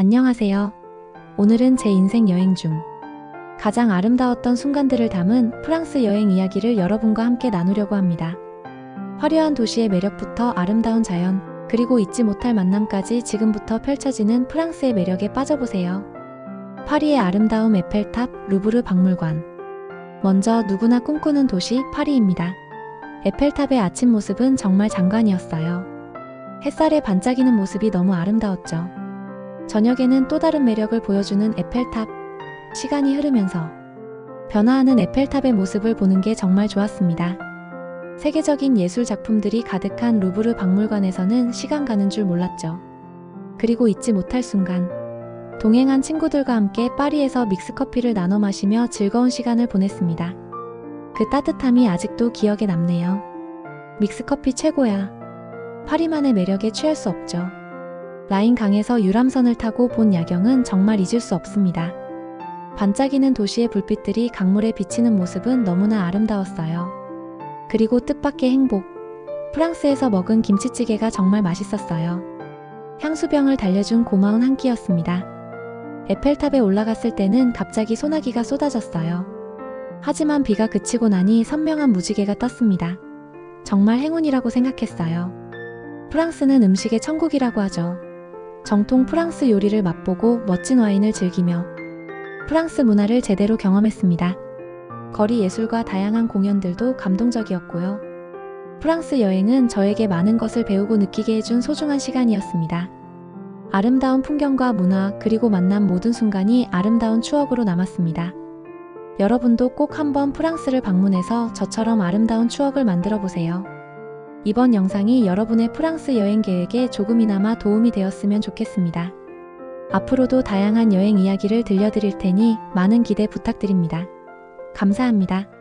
안녕하세요. 오늘은 제 인생 여행 중 가장 아름다웠던 순간들을 담은 프랑스 여행 이야기를 여러분과 함께 나누려고 합니다. 화려한 도시의 매력부터 아름다운 자연, 그리고 잊지 못할 만남까지 지금부터 펼쳐지는 프랑스의 매력에 빠져보세요. 파리의 아름다움 에펠탑, 루브르 박물관. 먼저 누구나 꿈꾸는 도시 파리입니다. 에펠탑의 아침 모습은 정말 장관이었어요. 햇살에 반짝이는 모습이 너무 아름다웠죠. 저녁에는 또 다른 매력을 보여주는 에펠탑. 시간이 흐르면서 변화하는 에펠탑의 모습을 보는 게 정말 좋았습니다. 세계적인 예술 작품들이 가득한 루브르 박물관에서는 시간 가는 줄 몰랐죠. 그리고 잊지 못할 순간. 동행한 친구들과 함께 파리에서 믹스커피를 나눠 마시며 즐거운 시간을 보냈습니다. 그 따뜻함이 아직도 기억에 남네요. 믹스커피 최고야. 파리만의 매력에 취할 수 없죠. 라인 강에서 유람선을 타고 본 야경은 정말 잊을 수 없습니다. 반짝이는 도시의 불빛들이 강물에 비치는 모습은 너무나 아름다웠어요. 그리고 뜻밖의 행복. 프랑스에서 먹은 김치찌개가 정말 맛있었어요. 향수병을 달려준 고마운 한 끼였습니다. 에펠탑에 올라갔을 때는 갑자기 소나기가 쏟아졌어요. 하지만 비가 그치고 나니 선명한 무지개가 떴습니다. 정말 행운이라고 생각했어요. 프랑스는 음식의 천국이라고 하죠. 정통 프랑스 요리를 맛보고 멋진 와인을 즐기며 프랑스 문화를 제대로 경험했습니다. 거리 예술과 다양한 공연들도 감동적이었고요. 프랑스 여행은 저에게 많은 것을 배우고 느끼게 해준 소중한 시간이었습니다. 아름다운 풍경과 문화 그리고 만난 모든 순간이 아름다운 추억으로 남았습니다. 여러분도 꼭 한번 프랑스를 방문해서 저처럼 아름다운 추억을 만들어 보세요. 이번 영상이 여러분의 프랑스 여행 계획에 조금이나마 도움이 되었으면 좋겠습니다. 앞으로도 다양한 여행 이야기를 들려드릴 테니 많은 기대 부탁드립니다. 감사합니다.